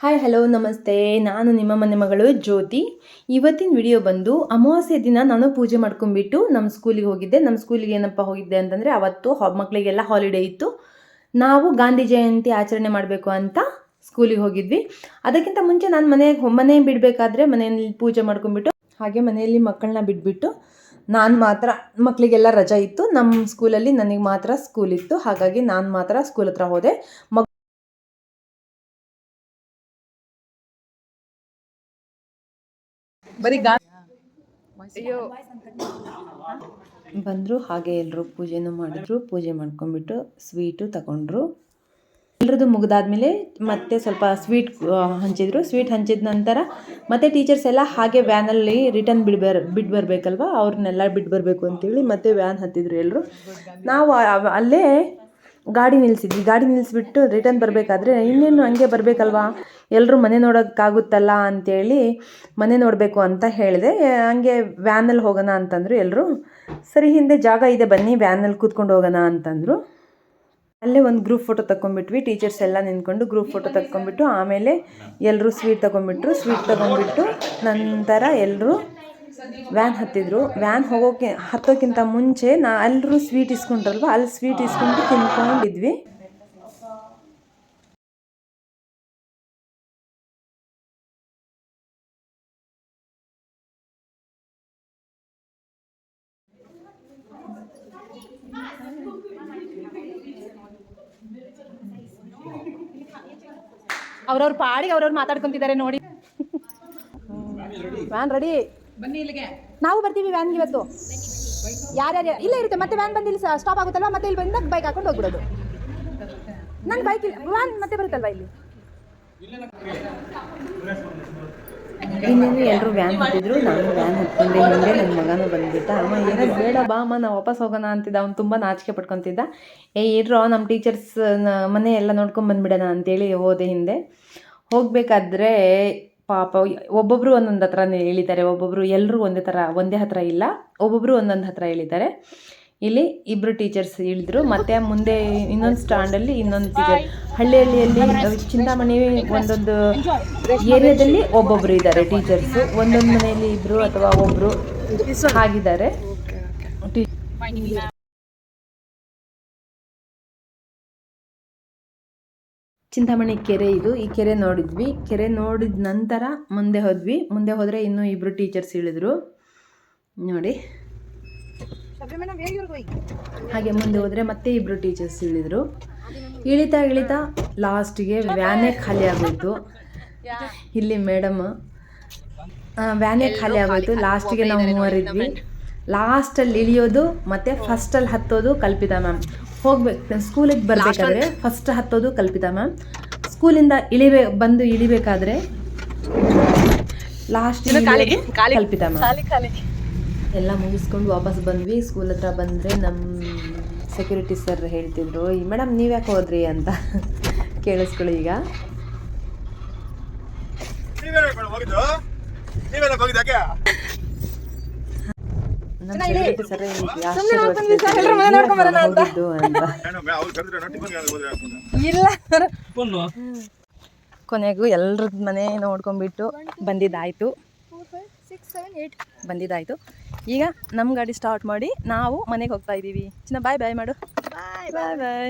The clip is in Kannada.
ಹಾಯ್ ಹಲೋ ನಮಸ್ತೆ. ನಾನು ನಿಮ್ಮ ಮನೆ ಮಗಳು ಜ್ಯೋತಿ. ಇವತ್ತಿನ ವಿಡಿಯೋ ಬಂದು ಅಮಾವಾಸ್ಯೆ ದಿನ ನಾನು ಪೂಜೆ ಮಾಡ್ಕೊಂಡ್ಬಿಟ್ಟು ನಮ್ಮ ಸ್ಕೂಲಿಗೆ ಹೋಗಿದ್ದೆ. ನಮ್ಮ ಸ್ಕೂಲಿಗೆ ಏನಪ್ಪ ಹೋಗಿದ್ದೆ ಅಂತಂದರೆ ಅವತ್ತು ಮಕ್ಕಳಿಗೆಲ್ಲ ಹಾಲಿಡೇ ಇತ್ತು. ನಾವು ಗಾಂಧಿ ಜಯಂತಿ ಆಚರಣೆ ಮಾಡಬೇಕು ಅಂತ ಸ್ಕೂಲಿಗೆ ಹೋಗಿದ್ವಿ. ಅದಕ್ಕಿಂತ ಮುಂಚೆ ನಾನು ಮನೆಗೆ ಮನೆ ಬಿಡಬೇಕಾದ್ರೆ ಮನೆಯಲ್ಲಿ ಪೂಜೆ ಮಾಡ್ಕೊಂಡ್ಬಿಟ್ಟು, ಹಾಗೆ ಮನೆಯಲ್ಲಿ ಮಕ್ಕಳನ್ನ ಬಿಟ್ಬಿಟ್ಟು ನಾನು ಮಾತ್ರ ಮಕ್ಕಳಿಗೆಲ್ಲ ರಜಾ ಇತ್ತು. ನಮ್ಮ ಸ್ಕೂಲಲ್ಲಿ ನನಗೆ ಮಾತ್ರ ಸ್ಕೂಲ್ ಇತ್ತು. ಹಾಗಾಗಿ ನಾನು ಮಾತ್ರ ಸ್ಕೂಲ್ ಹತ್ರ ಹೋದೆ. ಮಕ್ ಬರೀ ಗಾ ಬಂದರು ಹಾಗೆ ಎಲ್ಲರೂ ಪೂಜೆನೂ ಮಾಡಿದ್ರು ಪೂಜೆ ಮಾಡ್ಕೊಂಡ್ಬಿಟ್ಟು ಸ್ವೀಟು ತಗೊಂಡ್ರು. ಎಲ್ರದ್ದು ಮುಗಿದಾದ್ಮೇಲೆ ಮತ್ತೆ ಸ್ವಲ್ಪ ಸ್ವೀಟ್ ಹಂಚಿದ್ರು. ಸ್ವೀಟ್ ಹಂಚಿದ ನಂತರ ಮತ್ತೆ ಟೀಚರ್ಸ್ ಎಲ್ಲ ಹಾಗೆ ವ್ಯಾನಲ್ಲಿ ರಿಟರ್ನ್ ಬಿಡ್ಬರ್ ಬಿಟ್ಟು ಬರಬೇಕಲ್ವ? ಅವ್ರನ್ನೆಲ್ಲ ಬಿಟ್ಟು ಬರಬೇಕು ಅಂತೇಳಿ ಮತ್ತೆ ವ್ಯಾನ್ ಹತ್ತಿದ್ರು ಎಲ್ಲರೂ ನಾವು ಅಲ್ಲೇ ಗಾಡಿ ನಿಲ್ಲಿಸಿದ್ವಿ ಗಾಡಿ ನಿಲ್ಲಿಸ್ಬಿಟ್ಟು ರಿಟರ್ನ್ ಬರಬೇಕಾದ್ರೆ ಇನ್ನೇನು ಹಂಗೆ ಬರಬೇಕಲ್ವಾ? ಎಲ್ಲರೂ ಮನೆ ನೋಡೋಕ್ಕಾಗುತ್ತಲ್ಲ ಅಂತೇಳಿ ಮನೆ ನೋಡಬೇಕು ಅಂತ ಹೇಳಿದೆ. ಹಂಗೆ ವ್ಯಾನಲ್ಲಿ ಹೋಗೋಣ ಅಂತಂದರು ಎಲ್ಲರೂ ಸರಿ, ಹಿಂದೆ ಜಾಗ ಇದೆ, ಬನ್ನಿ ವ್ಯಾನಲ್ಲಿ ಕೂತ್ಕೊಂಡು ಹೋಗೋಣ ಅಂತಂದರು. ಅಲ್ಲೇ ಒಂದು ಗ್ರೂಪ್ ಫೋಟೋ ತಗೊಂಡ್ಬಿಟ್ವಿ ಟೀಚರ್ಸ್ ಎಲ್ಲ ನಿಂತ್ಕೊಂಡು ಗ್ರೂಪ್ ಫೋಟೋ ತಗೊಂಡ್ಬಿಟ್ಟು ಆಮೇಲೆ ಎಲ್ಲರೂ ಸ್ವೀಟ್ ತಗೊಂಡ್ಬಿಟ್ರು ಸ್ವೀಟ್ ತಗೊಂಡ್ಬಿಟ್ಟು ನಂತರ ಎಲ್ಲರೂ ವ್ಯಾನ್ ಹತ್ತಿದ್ರು. ವ್ಯಾನ್ ಹೋಗೋಕೆ, ಹತ್ತೋಕ್ಕಿಂತ ಮುಂಚೆ ನಾ ಎಲ್ಲರೂ ಸ್ವೀಟ್ ಇಸ್ಕೊಂಡ್ರಲ್ವ? ಅಲ್ಲಿ ಸ್ವೀಟ್ ಇಸ್ಕೊಂಡು ತಿನ್ಕೊಂಡಿದ್ವಿ. ಅವ್ರವ್ರ ಪಾಡಿಗೆ ಅವ್ರವ್ರು ಮಾತಾಡ್ಕೊಂತಿದ್ದಾರೆ ನೋಡಿ. ವ್ಯಾನ್ ರೆಡಿ ಬನ್ನಿ ಇಲ್ಲಿಗೆ. ನಾವು ಬರ್ತೀವಿ ವ್ಯಾನ್ ಇವತ್ತು. ಯಾರ್ಯಾರು ಇಲ್ಲ ಇರುತ್ತೆ ಮತ್ತೆ ವ್ಯಾನ್ ಬಂದಿಲ್ಲ ಇಲ್ಲಿ ಸ್ಟಾಪ್ ಆಗುತ್ತಲ್ವಾ? ಮತ್ತೆ ಇಲ್ಲಿ ಬಂದಾಗ ಬೈಕ್ ಹಾಕೊಂಡು ಹೋಗ್ಬಿಡೋದು. ನನ್ನ ಬೈಕ್ ಇಲ್ಲ. ವ್ಯಾನ್ ಮತ್ತೆ ಬರುತ್ತಲ್ವಾ ಇಲ್ಲಿ? ಇನ್ನೇನು ಎಲ್ಲರೂ ವ್ಯಾನ್ ಹತ್ತಿದ್ರು, ನಾನು ವ್ಯಾನ್ ಹತ್ಕೊಂಡೆ, ಹಿಂದೆ ನನ್ನ ಮಗನೂ ಬಂದ್ಬಿಟ್ಟ. ಅಮ್ಮ, ಏನೋ ಬೇಡ ಬಾ ಅಮ್ಮ ನಾವು ವಾಪಸ್ ಹೋಗೋಣ ಅಂತಿದ್ದ, ಅವ್ನು ತುಂಬ ನಾಚಿಕೆ ಪಡ್ಕೊತಿದ್ದ ಏ ಇರೋ ನಮ್ಮ ಟೀಚರ್ಸ್ ಮನೆ ಎಲ್ಲ ನೋಡ್ಕೊಂಡು ಬಂದ್ಬಿಡೋಣ ಅಂತೇಳಿ ಹೋದೆ ಹಿಂದೆ. ಹೋಗಬೇಕಾದ್ರೆ ಪಾಪ ಒಬ್ಬೊಬ್ಬರು ಒಂದೊಂದು ಹತ್ರ ಹೇಳಿದ್ದಾರೆ ಒಬ್ಬೊಬ್ಬರು ಎಲ್ಲರೂ ಒಂದೇ ಥರ ಒಂದೇ ಹತ್ರ ಇಲ್ಲ ಒಬ್ಬೊಬ್ಬರು ಒಂದೊಂದು ಹತ್ರ ಎಳಿತಾರೆ ಇಲ್ಲಿ ಇಬ್ರು ಟೀಚರ್ಸ್ ಇಳಿದ್ರು. ಮತ್ತೆ ಮುಂದೆ ಇನ್ನೊಂದು ಸ್ಟ್ಯಾಂಡಲ್ಲಿ ಇನ್ನೊಂದು ಟೀಚರ್ ಹಳ್ಳಿ ಹಳ್ಳಿಯಲ್ಲಿ ಚಿಂತಾಮಣಿ ಒಂದೊಂದು ಏರಿಯಾದಲ್ಲಿ ಒಬ್ಬೊಬ್ರು ಇದ್ದಾರೆ ಟೀಚರ್ಸ್ ಒಂದೊಂದು ಮನೆಯಲ್ಲಿ ಇಬ್ರು ಅಥವಾ ಒಬ್ರು ಆಗಿದ್ದಾರೆ. ಚಿಂತಾಮಣಿ ಕೆರೆ ಇದು. ಈ ಕೆರೆ ನೋಡಿದ್ವಿ. ಕೆರೆ ನೋಡಿದ ನಂತರ ಮುಂದೆ ಹೋದ್ವಿ. ಮುಂದೆ ಹೋದ್ರೆ ಇನ್ನೂ ಇಬ್ರು ಟೀಚರ್ಸ್ ಇಳಿದ್ರು. ನೋಡಿ. ಹಾಗೆ ಮುಂದೆ ಹೋದ್ರೆ ಮತ್ತೆ ಇಬ್ರು ಟೀಚರ್ಸ್ ಇಳಿದ್ರು. ಇಳಿತಾ ಇಳಿತಾ ಲಾಸ್ಟಿಗೆ ವ್ಯಾನೇ ಖಾಲಿ ಆಗೋಯ್ತು. ಇಲ್ಲಿ ಮೇಡಮ್ ವ್ಯಾನೇ ಖಾಲಿ ಆಗೋಯ್ತು. ಲಾಸ್ಟಿಗೆ ನಾವು ಮೂವರಿದ್ವಿ. ಲಾಸ್ಟಲ್ಲಿ ಇಳಿಯೋದು ಮತ್ತು ಫಸ್ಟಲ್ಲಿ ಹತ್ತೋದು ಕಲ್ಪಿತಾ ಮ್ಯಾಮ್ ಹೋಗ್ಬೇಕು ಸ್ಕೂಲಿಗೆ ಬರಬೇಕಾದ್ರೆ ಫಸ್ಟ್ ಹತ್ತೋದು ಕಲ್ಪಿತಾ ಮ್ಯಾಮ್ ಸ್ಕೂಲಿಂದ ಇಳಿಬೇ ಬಂದು ಇಳಿಬೇಕಾದ್ರೆ ಲಾಸ್ಟ್ ಕಲ್ಪಿತಾ ಮ್ಯಾಮ್ ಎಲ್ಲ ಮುಗಿಸ್ಕೊಂಡು ವಾಪಸ್ ಬಂದ್ವಿ. ಸ್ಕೂಲ್ ಹತ್ರ ಬಂದರೆ ನಮ್ಮ ಸೆಕ್ಯೂರಿಟಿ ಸರ್ ಹೇಳ್ತಿದ್ರು ಈ ಮೇಡಮ್ ನೀವು ಯಾಕೆ ಹೋದ್ರಿ ಅಂತ ಕೇಳಿಸ್ಕೊಳ್ಳಿ ಈಗ. ನಮ್ಮ ಸೆಕ್ಯೂರಿಟಿ ಸರ್. ಅಂತ. ಕೊನೆಗೂ ಎಲ್ರದ್ದು ಮನೆ ನೋಡ್ಕೊಂಡ್ಬಿಟ್ಟು ಬಂದಿದ್ದಾಯಿತು. ಬಂದಿದ್ದಾಯಿತು. ಈಗ ನಮ್ಮ ಗಾಡಿ ಸ್ಟಾರ್ಟ್ ಮಾಡಿ ನಾವು ಮನೆಗೆ ಹೋಗ್ತಾ ಇದ್ದೀವಿ ಚಿನ್ನ ಬಾಯ್ ಬಾಯ್ ಮಾಡು. ಬಾಯ್ ಬಾಯ್ ಬಾಯ್